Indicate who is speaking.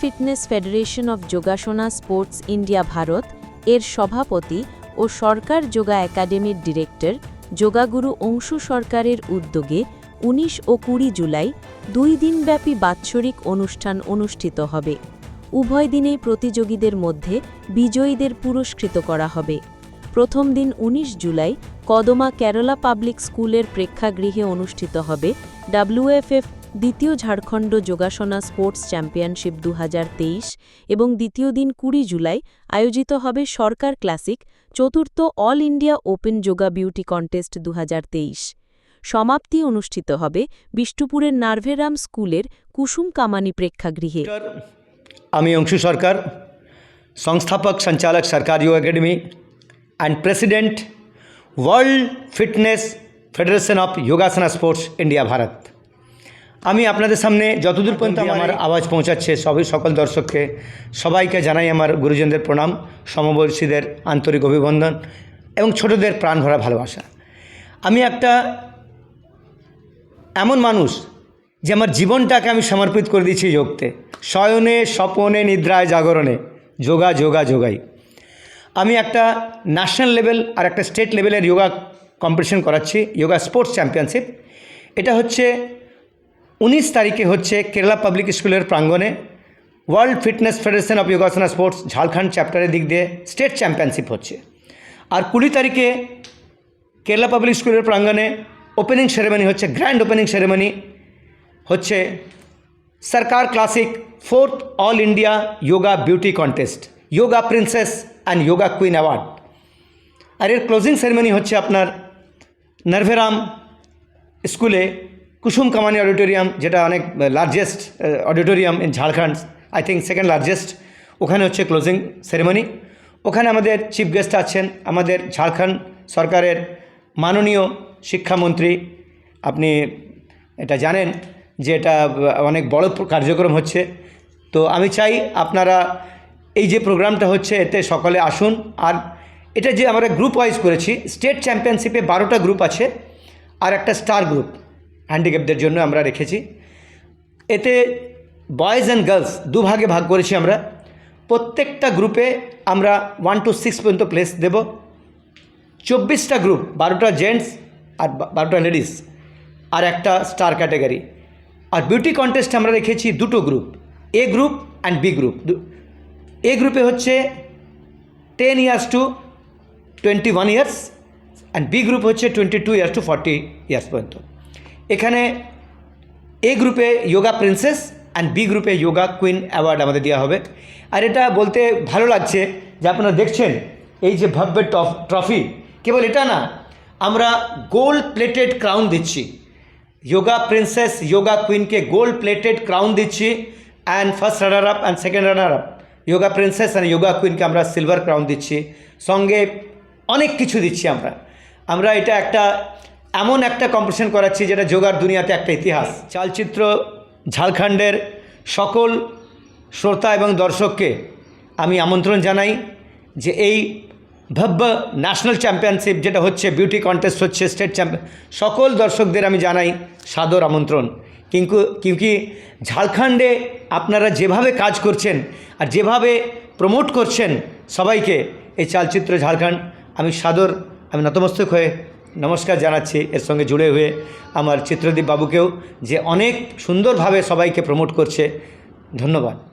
Speaker 1: Fitness federation of Yogasana sports India Bharat এর সভাপতি ও সরকার যোগা একাডেমির ডিরেক্টর যোগাগুরু অংশু সরকারের উদ্যোগে উনিশ ও কুড়ি জুলাই দুই দিনব্যাপী বাৎসরিক অনুষ্ঠান অনুষ্ঠিত হবে। উভয় দিনেই প্রতিযোগীদের মধ্যে বিজয়ীদের পুরস্কৃত করা হবে। প্রথম দিন ১৯ জুলাই কদমা কেরালা পাবলিক স্কুলের প্রেক্ষাগৃহে অনুষ্ঠিত হবে ডাব্লিউএফএফ দ্বিতীয় ঝাড়খণ্ড যোগাসনা স্পোর্টস চ্যাম্পিয়নশিপ দু হাজার তেইশ এবং দ্বিতীয় দিন কুড়ি জুলাই আয়োজিত হবে সরকার ক্লাসিক চতুর্থ all India open yoga beauty contest দু হাজার তেইশ। সমাপ্তি অনুষ্ঠিত হবে বিষ্ণুপুরের নার্ভেরাম স্কুলের কুসুম কামানি প্রেক্ষাগৃহে
Speaker 2: আমি অংশু সরকার, সংস্থাপক সঞ্চালক Sarkar Yog academy and president world fitness federation of Yogasana sports India Bharat আমি আপনাদের সামনে যতদূর পর্যন্ত আমার আওয়াজ পৌঁছাচ্ছে সবই সকল দর্শককে সবাইকে জানাই আমার গুরুজনদের প্রণাম সমবয়সীদের আন্তরিক অভিবন্দন এবং ছোটদের প্রাণ ভরা ভালোবাসা। আমি একটা এমন মানুষ যে আমার জীবনটাকে আমি সমর্পিত করে দিয়েছি যোগতে শয়নে স্বপনে নিদ্রায় জাগরণে যোগা যোগা যোগাই। আমি একটা ন্যাশনাল লেভেল আর একটা স্টেট লেভেলের যোগা কম্পিটিশন করাচ্ছি যোগা স্পোর্টস চ্যাম্পিয়নশিপ এটা হচ্ছে উনিশ তারিখে হচ্ছে কেরালা পাবলিক স্কুলের প্রাঙ্গণে world fitness federation of Yogasana sports Jharkhand চ্যাপ্টারের দিক দিয়ে স্টেট চ্যাম্পিয়নশিপ হচ্ছে। আর কুড়ি তারিখে কেরালা পাবলিক স্কুলের প্রাঙ্গণে ওপেনিং সেরেমনি হচ্ছে, গ্র্যান্ড ওপেনিং সেরেমনি হচ্ছে Sarkar classic fourth all India yoga beauty contest yoga princess and yoga queen award. আর এর ক্লোজিং সেরেমনি হচ্ছে আপনার নার্ভেরাম স্কুলে কুসুম কামানি অডিটোরিয়াম, যেটা অনেক largest auditorium in Jharkhand I think second largest ওখানে হচ্ছে ক্লোজিং সেরেমনি ওখানে আমাদের চিফ গেস্ট আছেন, আমাদের ঝাড়খণ্ড সরকারের মাননীয় শিক্ষামন্ত্রী। আপনি এটা জানেন যে এটা অনেক বড় কার্যক্রম হচ্ছে। তো আমি চাই আপনারা এই যে প্রোগ্রামটা হচ্ছে, এতে সকলে আসুন। আর এটা যে আমরা গ্রুপ ওয়াইজ করেছি স্টেট চ্যাম্পিয়নশিপে বারোটা গ্রুপ আছে, আর একটা স্টার গ্রুপ হ্যান্ডিক্যাপদের জন্য আমরা রেখেছি। এতে বয়েজ অ্যান্ড গার্লস দুভাগে ভাগ করেছি আমরা। প্রত্যেকটা গ্রুপে আমরা ওয়ান টু সিক্স পর্যন্ত প্লেস দেব। চব্বিশটা গ্রুপ বারোটা জেন্টস আর বারোটা লেডিস আর একটা স্টার ক্যাটাগরি আর বিউটি কন্টেস্ট আমরা রেখেছি দুটো group A group and B group A গ্রুপে হচ্ছে ten years to twenty one years and B group হচ্ছে twenty two years to forty years পর্যন্ত। এখানে এ গ্রুপে যোগা প্রিন্সেস অ্যান্ড বি গ্রুপে যোগা কুইন অ্যাওয়ার্ড আমাদের দেওয়া হবে। আর এটা বলতে ভালো লাগছে যে আপনারা দেখছেন এই যে ভব্য ট্রফি কেবল এটা না, আমরা গোল্ড প্লেটেড ক্রাউন দিচ্ছি। যোগা প্রিন্সেস যোগা কুইনকে গোল্ড প্লেটেড ক্রাউন দিচ্ছি and first runner up and second runner up yoga princess and yoga কুইনকে আমরা সিলভার ক্রাউন দিচ্ছি। সঙ্গে অনেক কিছু দিচ্ছি আমরা। আমরা এটা একটা এমন একটা কম্পিটিশন করাচ্ছি যেটা যোগার দুনিয়াতে একটা ইতিহাস। চালচিত্র ঝাড়খণ্ডের সকল শ্রোতা এবং দর্শককে আমি আমন্ত্রণ জানাই যে এই ভব্য ন্যাশনাল চ্যাম্পিয়নশিপ যেটা হচ্ছে বিউটি কন্টেস্ট হচ্ছে স্টেট চ্যাম্পিয়ন সকল দর্শকদের আমি জানাই সাদর আমন্ত্রণ। কিন্তু কিউকি ঝাড়খণ্ডে আপনারা যেভাবে কাজ করছেন আর যেভাবে প্রমোট করছেন সবাইকে এই চালচিত্র ঝাড়খণ্ড, আমি সাদর, আমি নতমস্তক হয়ে নমস্কার জানাচ্ছি। এর সঙ্গে জুড়ে হয়ে আমার চিত্রদীপ বাবুকেও যে অনেক সুন্দরভাবে সবাইকে প্রমোট করছে। ধন্যবাদ।